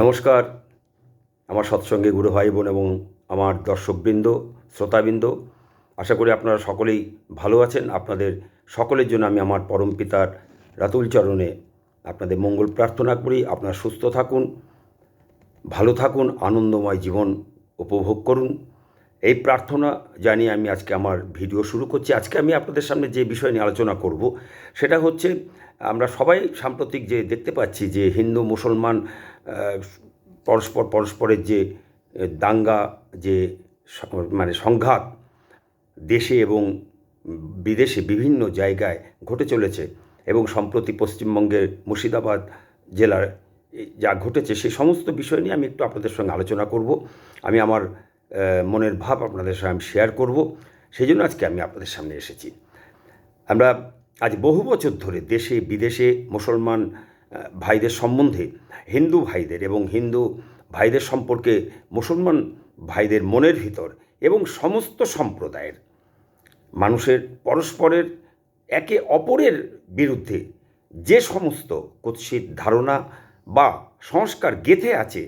নমস্কার। আমার সৎসঙ্গে গুরু ভাই বোন এবং আমার দর্শকবৃন্দ, শ্রোতাবৃন্দ, আশা করি আপনারা সকলেই ভালো আছেন। আপনাদের সকলের জন্য আমি আমার পরম পিতার রাতুল চরণে আপনাদের মঙ্গল প্রার্থনা করি। আপনারা সুস্থ থাকুন, ভালো থাকুন, আনন্দময় জীবন উপভোগ করুন। এই প্রার্থনা জানিয়ে আমি আজকে আমার ভিডিও শুরু করছি। আজকে আমি আপনাদের সামনে যে বিষয় নিয়ে আলোচনা করব, সেটা হচ্ছে আমরা সবাই সাম্প্রতিক যে দেখতে পাচ্ছি যে হিন্দু, মুসলমান পরস্পর, পরস্পরের যে দাঙ্গা, যে মানে সংঘাত দেশে এবং বিদেশে বিভিন্ন জায়গায় ঘটে চলেছে এবং সম্প্রতি পশ্চিমবঙ্গের মুর্শিদাবাদ জেলার যা ঘটেছে, সে সমস্ত বিষয় নিয়ে আমি একটু আপনাদের সঙ্গে আলোচনা করব। আমি আমার মনের ভাব আপনাদের সঙ্গে আমি শেয়ার করব। সেই জন্য আজকে আমি আপনাদের সামনে এসেছি। আমরা আজ বহু বছর ধরে দেশে, বিদেশে মুসলমান ভাইদের সম্বন্ধে, হিন্দু ভাইদের এবং হিন্দু ভাইদের সম্পর্কে, মুসলমান ভাইদের মনের ভিতর এবং সমস্ত সম্প্রদায়ের মানুষের পরস্পরের একে অপরের বিরুদ্ধে যে সমস্ত কুৎসিত ধারণা বা সংস্কার গেঁথে আছে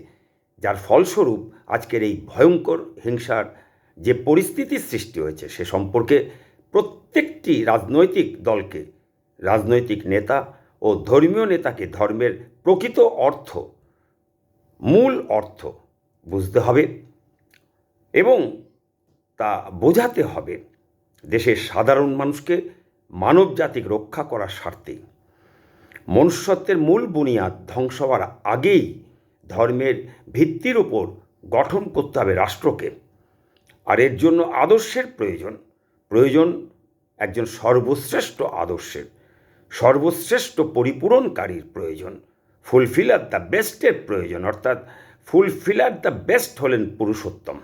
যার ফলস্বরূপ আজকের এই ভয়ঙ্কর হিংসার যে পরিস্থিতির সৃষ্টি হয়েছে, সে সম্পর্কে প্রত্যেকটি রাজনৈতিক দলকে, রাজনৈতিক নেতা ও ধর্মীয় নেতাকে ধর্মের প্রকৃত অর্থ, মূল অর্থ বুঝতে হবে এবং তা বোঝাতে হবে দেশের সাধারণ মানুষকে মানব জাতিক রক্ষা করার স্বার্থে। মনুষ্যত্বের মূল বুনিয়াদ ধ্বংস হওয়ার আগেই ধর্মের ভিত্তির উপর গঠন করতে হবে রাষ্ট্রকে। আর এর জন্য আদর্শের প্রয়োজন। প্রয়োজন একজন সর্বশ্রেষ্ঠ আদর্শের। সর্বশ্রেষ্ঠ পরিপূরণকারীর প্রয়োজন। ফুলফিলার দ্য বেস্টের প্রয়োজন। অর্থাৎ ফুলফিলার দ্য বেস্ট হলেন পুরুষোত্তম।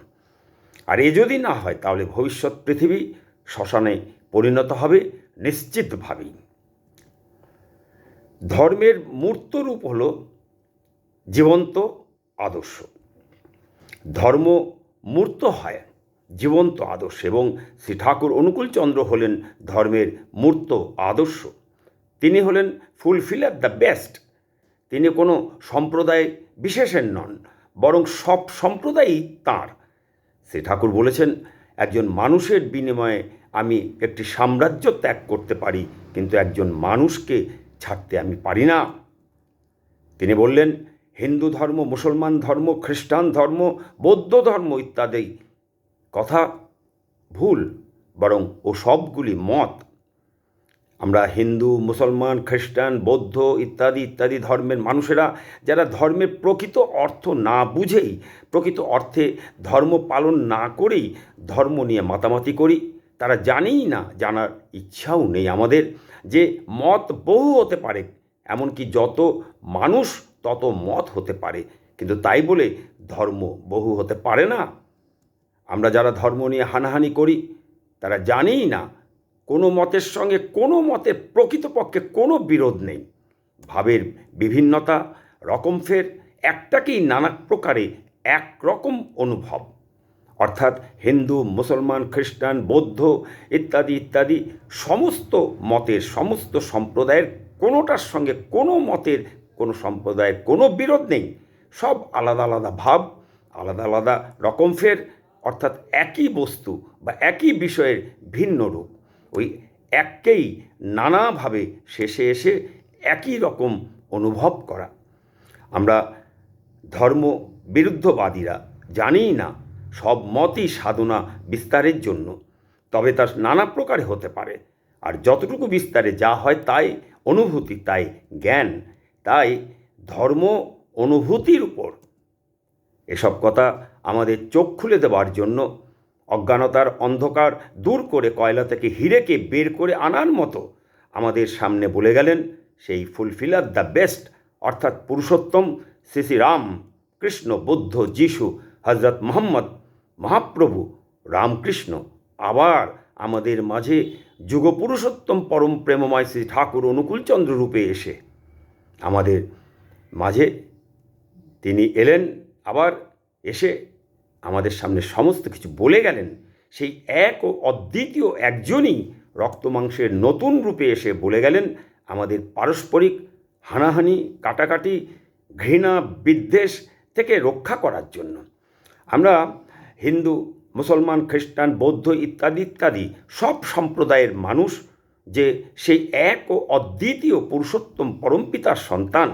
আর এ যদি না হয়, তাহলে ভবিষ্যৎ পৃথিবী শ্মশানে পরিণত হবে নিশ্চিতভাবেই। ধর্মের মূর্ত রূপ হল জীবন্ত আদর্শ। ধর্ম মূর্ত হয় জীবন্ত আদর্শ এবং শ্রী ঠাকুর অনুকূলচন্দ্র হলেন ধর্মের মূর্ত আদর্শ। তিনি হলেন ফুলফিল ফুলফিলার দ্য বেস্ট। তিনি কোনো সম্প্রদায় বিশেষের নন, বরং সব সম্প্রদায়ই তাঁর। শ্রী ঠাকুর বলেছেন, একজন মানুষের বিনিময়ে আমি একটি সাম্রাজ্য ত্যাগ করতে পারি, কিন্তু একজন মানুষকে ছাড়তে আমি পারি না। তিনি বললেন হিন্দু ধর্ম, মুসলমান ধর্ম, খ্রিস্টান ধর্ম, বৌদ্ধ ধর্ম ইত্যাদি। কথা ভুল, বরং ও সবগুলি মত। আমরা হিন্দু, মুসলমান, খ্রিস্টান, বৌদ্ধ ইত্যাদি ইত্যাদি ধর্মের মানুষেরা, যারা ধর্মের প্রকৃত অর্থ না বুঝেই, প্রকৃত অর্থে ধর্ম পালন না করেই ধর্ম নিয়ে মাতামাতি করি, তারা জানেই না, জানার ইচ্ছাও নেই আমাদের যে মত বহু হতে পারে, এমনকি যত মানুষ তত মত হতে পারে, কিন্তু তাই বলে ধর্ম বহু হতে পারে না। আমরা যারা ধর্ম নিয়ে হানাহানি করি, তারা জানেই না কোনো মতের সঙ্গে কোনো মতের প্রকৃতপক্ষে কোনো বিরোধ নেই। ভাবের বিভিন্নতা, রকম ফের একটাকেই নানা প্রকারে একরকম অনুভব। অর্থাৎ হিন্দু, মুসলমান, খ্রিস্টান, বৌদ্ধ ইত্যাদি ইত্যাদি সমস্ত মতের, সমস্ত সম্প্রদায়ের কোনোটার সঙ্গে কোনো মতের কোনো সম্প্রদায়ের কোনো বিরোধ নেই। সব আলাদা আলাদা ভাব, আলাদা আলাদা রকম ফের, অর্থাৎ একই বস্তু বা একই বিষয়ের ভিন্ন রূপ। ওই এককেই নানাভাবে শেষে এসে একই রকম অনুভব করা। আমরা ধর্ম বিরুদ্ধবাদীরা জানিই না সব মতই সাধনা বিস্তারের জন্য, তবে তা নানা প্রকারে হতে পারে। আর যতটুকু বিস্তারে যা হয় তাই, অনুভূতি তাই, জ্ঞান তাই ধর্ম অনুভূতির উপর এসব কথা আমাদের চোখ খুলে দেওয়ার জন্য অজ্ঞানতার অন্ধকার দূর করে কয়লা থেকে হিরেকে বের করে আনার মতো আমাদের সামনে বলে গেলেন সেই ফুলফিলার দ্য বেস্ট, অর্থাৎ পুরুষোত্তম শ্রী শ্রী রাম কৃষ্ণ, বুদ্ধ, যিশু হজরত মোহাম্মদ, মহাপ্রভু, রামকৃষ্ণ আবার আমাদের মাঝে যুগপুরুষোত্তম পরম প্রেমময় শ্রী ঠাকুর অনুকূলচন্দ্র রূপে এসে আমাদের মাঝে। তিনি এলেন, আবার এসে আমাদের সামনে সমস্ত কিছু বলে গেলেন। সেই এক ও অদ্বিতীয় একজনই রক্তমাংসের নতুন রূপে এসে বলে গেলেন, আমাদের পারস্পরিক হানাহানি, কাটাকাটি, ঘৃণা, বিদ্বেষ থেকে রক্ষা করার জন্য। আমরা হিন্দু, মুসলমান, খ্রিস্টান, বৌদ্ধ ইত্যাদি ইত্যাদি সব সম্প্রদায়ের মানুষ যে সেই এক ও অদ্বিতীয় পুরুষোত্তম পরমপিতার সন্তান।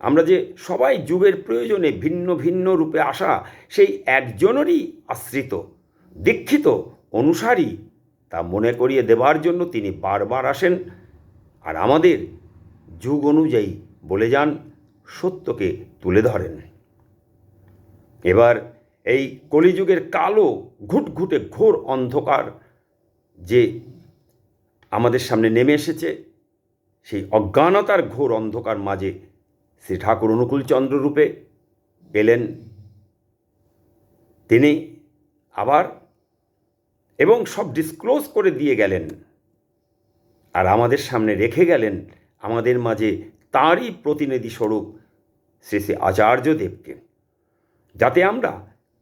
আমরা যে সবাই যুগের প্রয়োজনে ভিন্ন ভিন্ন রূপে আসা সেই একজনেরই আশ্রিত, দীক্ষিত, অনুসারী তা মনে করিয়ে দেবার জন্য তিনি বারবার আসেন আর আমাদের যুগ অনুযায়ী বলে যান, সত্যকে তুলে ধরেন। এবার এই কলিযুগের কালো, ঘুটঘুটে ঘোর অন্ধকার যে আমাদের সামনে নেমে এসেছে। সেই অজ্ঞানতার ঘোর অন্ধকার মাঝে শ্রী ঠাকুর অনুকূলচন্দ্র রূপে পেলেন। তিনি আবার এবং সব ডিসক্লোজ করে দিয়ে গেলেন। আর আমাদের সামনে রেখে গেলেন আমাদের মাঝে তাঁরই প্রতিনিধি স্বরূপ শ্রী শ্রী আচার্যদেবকে যাতে আমরা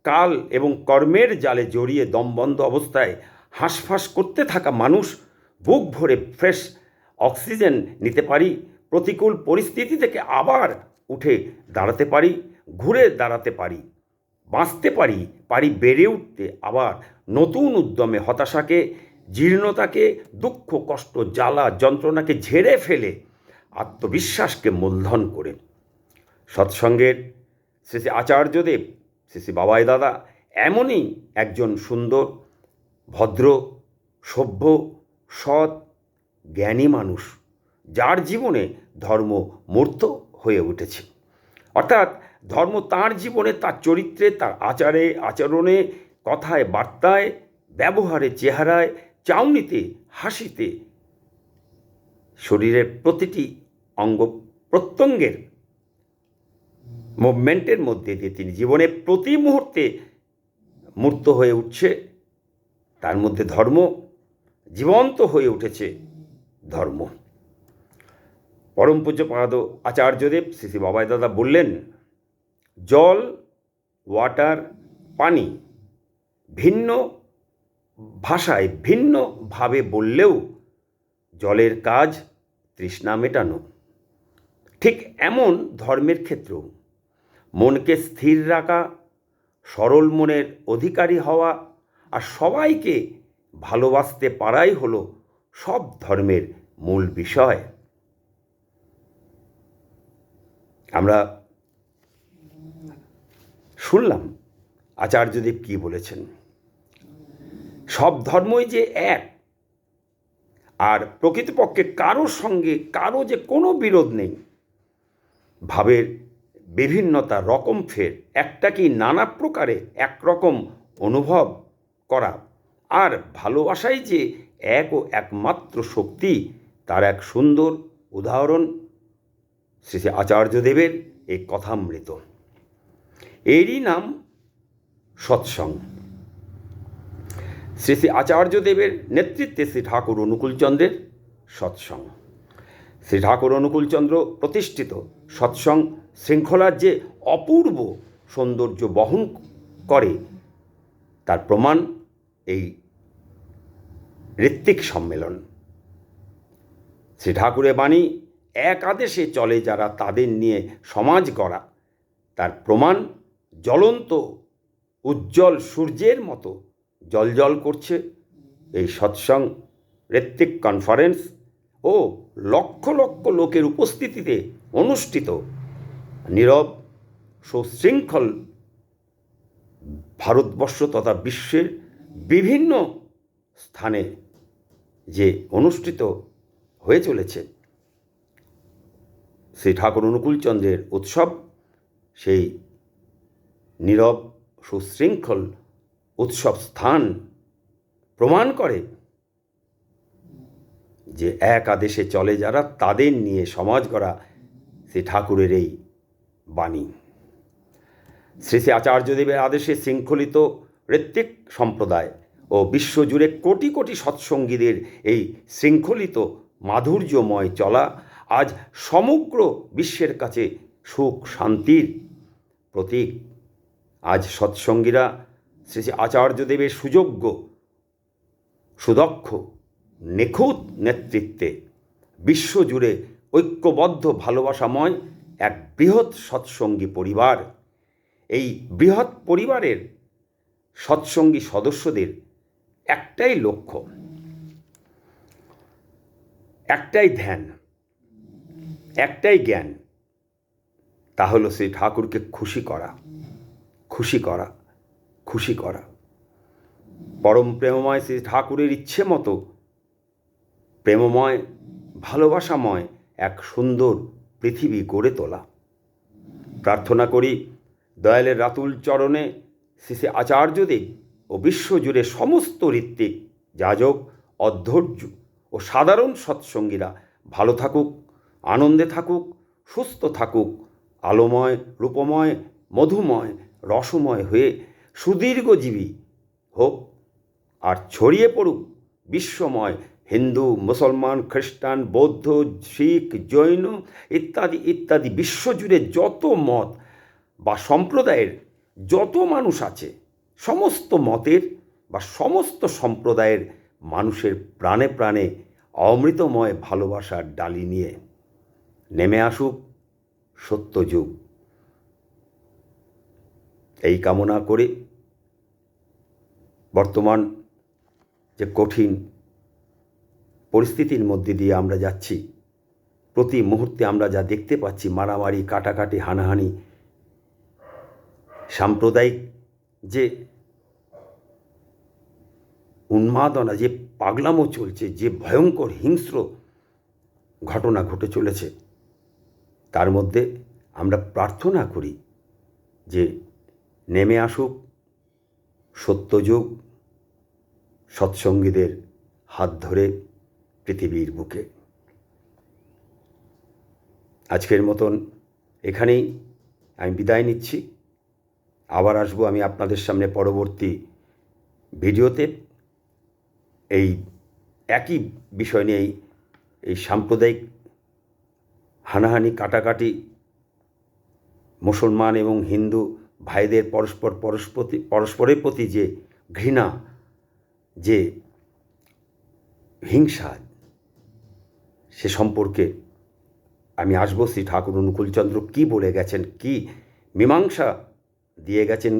কাল এবং কর্মের জালে জড়িয়ে দমবন্ধ অবস্থায় হাঁসফাঁস করতে থাকা মানুষ বুক ভরে ফ্রেশ অক্সিজেন নিতে পারি, প্রতিকূল পরিস্থিতি থেকে আবার উঠে দাঁড়াতে পারি, ঘুরে দাঁড়াতে পারি, বাঁচতে পারি পারি বেড়ে উঠতে, আবার নতুন উদ্যমে হতাশাকে, জীর্ণতাকে, দুঃখ, কষ্ট, জ্বালা, যন্ত্রণাকে ঝেড়ে ফেলে আত্মবিশ্বাসকে মূলধন করে। সৎসঙ্গের শ্রী শ্রী আচার্যদেব, শ্রী শ্রী বাবাই দাদা এমনই একজন সুন্দর, ভদ্র, সভ্য সৎ, জ্ঞানী মানুষ, যার জীবনে ধর্ম মূর্ত হয়ে উঠেছে। অর্থাৎ ধর্ম তার জীবনে, তার চরিত্রে, তার আচারে, আচরণে, কথায়, বার্তায়, ব্যবহারে, চেহারায়, চাউনিতে, হাসিতে, শরীরের প্রতিটি অঙ্গ প্রত্যঙ্গের মুভমেন্টের মধ্যে দিয়ে তিনি জীবনে প্রতি মুহূর্তে মূর্ত হয়ে উঠছে। তার মধ্যে ধর্ম জীবন্ত হয়ে উঠেছে ধর্ম। পরম পূজ্যপাদ আচার্যদেব শ্রী শ্রী বাবাই দাদা বললেন, জল, ওয়াটার, পানি ভিন্ন ভাষায় ভিন্নভাবে বললেও জলের কাজ তৃষ্ণা মেটানো। ঠিক এমন ধর্মের ক্ষেত্রেও মনকে স্থির রাখা, সরল মনের অধিকারী হওয়া আর সবাইকে ভালোবাসতে পারাই হলো সব ধর্মের মূল বিষয়। আমরা শুনলাম আচার্যদেব কি বলেছেন, সব ধর্মই যে এক, আর প্রকৃতপক্ষে কারোর সঙ্গে কারও যে কোনো বিরোধ নেই। ভাবের বিভিন্নতা রকম ফের, একটা কি নানা প্রকারে একরকম অনুভব করা আর ভালোবাসাই যে এক ও একমাত্র শক্তি, তার এক সুন্দর উদাহরণ শ্রী শ্রী আচার্যদেবের এই কথামৃত। এরই নাম সৎসঙ্গ। শ্রী শ্রী আচার্যদেবের নেতৃত্বে শ্রী ঠাকুর অনুকূলচন্দ্রের সৎসঙ্গ। শ্রী ঠাকুর অনুকূলচন্দ্র প্রতিষ্ঠিত সৎসঙ্গ শৃঙ্খলার যে অপূর্ব সৌন্দর্য বহন করে, তার প্রমাণ এই ঋত্বিক সম্মেলন। শ্রী ঠাকুরের বাণী এক আদেশে চলে যারা তাদের নিয়ে সমাজ গড়া। তার প্রমাণ, জ্বলন্ত, উজ্জ্বল সূর্যের মতো জলজল করছে এই সৎসং, ঋত্বিক কনফারেন্স ও লক্ষ লক্ষ লোকের উপস্থিতিতে অনুষ্ঠিত। নীরব, সুশৃঙ্খল ভারতবর্ষ তথা বিশ্বের বিভিন্ন স্থানে যে অনুষ্ঠিত হয়ে চলেছে শ্রী ঠাকুর অনুকূলচন্দ্রের উৎসব, সেই নীরব সুশৃঙ্খল উৎসব স্থান প্রমাণ করে যে এক আদেশে চলে যারা তাদের নিয়ে সমাজ গড়া শ্রী ঠাকুরের এই বাণী। শ্রী শ্রী আচার্যদেবের আদেশে শৃঙ্খলিত ঋত্বিক সম্প্রদায় ও বিশ্বজুড়ে কোটি কোটি সৎসঙ্গীদের এই শৃঙ্খলিত মাধুর্যময় চলা আজ সমগ্র বিশ্বের কাছে সুখ শান্তির প্রতীক। আজ সৎসঙ্গীরা শ্রী শ্রী আচার্যদেবের সুযোগ্য, সুদক্ষ, নিখুঁত নেতৃত্বে বিশ্বজুড়ে ঐক্যবদ্ধ, ভালোবাসাময় এক বৃহৎ সৎসঙ্গী পরিবার। এই বৃহৎ পরিবারের সৎসঙ্গী সদস্যদের একটাই লক্ষ্য, একটাই ধ্যান, একটাই জ্ঞান, তা হলো সেই ঠাকুরকে খুশি করা খুশি করা খুশি করা। পরম প্রেমময় সেই ঠাকুরের ইচ্ছে মতো, প্রেমময়, ভালোবাসাময় এক সুন্দর পৃথিবী গড়ে তোলা। প্রার্থনা করি, দয়ালের রাতুল চরণে শ্রী আচার্যদেব ও বিশ্বজুড়ে সমস্ত ঋত্বিক, যাজক অধৈর্য ও সাধারণ সৎসঙ্গীরা ভালো থাকুক, আনন্দে থাকুক, সুস্থ থাকুক, আলোময়, রূপময়, মধুময়, রসময় হয়ে সুদীর্ঘজীবী হোক আর ছড়িয়ে পড়ুক বিশ্বময় হিন্দু, মুসলমান, খ্রিস্টান, বৌদ্ধ, শিখ, জৈন ইত্যাদি ইত্যাদি বিশ্বজুড়ে যত মত বা সম্প্রদায়ের যত মানুষ আছে সমস্ত মতের বা সমস্ত সম্প্রদায়ের মানুষের প্রাণে প্রাণে অমৃতময় ভালোবাসার ডালি নিয়ে নেমে আসুক সত্যযুগ এই কামনা করে বর্তমান যে কঠিন পরিস্থিতির মধ্যে দিয়ে আমরা যাচ্ছি, প্রতি মুহূর্তে আমরা যা দেখতে পাচ্ছি, মারামারি, কাটাকাটি, হানাহানি, সাম্প্রদায়িক যে উন্মাদনা, যে পাগলামো চলছে, যে ভয়ঙ্কর হিংস্র ঘটনা ঘটে চলেছে, তার মধ্যে আমরা প্রার্থনা করি যে নেমে আসুক সত্যযুগ সৎসঙ্গীদের হাত ধরে পৃথিবীর বুকে। আজকের মতন এখানেই আমি বিদায় নিচ্ছি। আবার আসব আমি আপনাদের সামনে পরবর্তী ভিডিওতে। এই একই বিষয় নিয়েই এই সাম্প্রদায়িক হানাহানি, কাটাকাটি মুসলমান এবং হিন্দু ভাইদের পরস্পর পরস্পতি, পরস্পরের প্রতি যে ঘৃণা, যে হিংসা, সে সম্পর্কে আমি আসব। শ্রী ঠাকুর অনুকূলচন্দ্র কী বলে গেছেন, কি মীমাংসা দিয়ে গেছেন,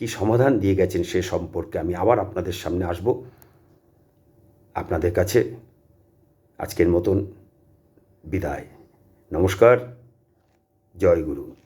কি সমাধান দিয়ে গেছেন সে সম্পর্কে আমি আবার আপনাদের সামনে আসব। আপনাদের কাছে আজকের মতন বিদায়। নমস্কার। জয় গুরু।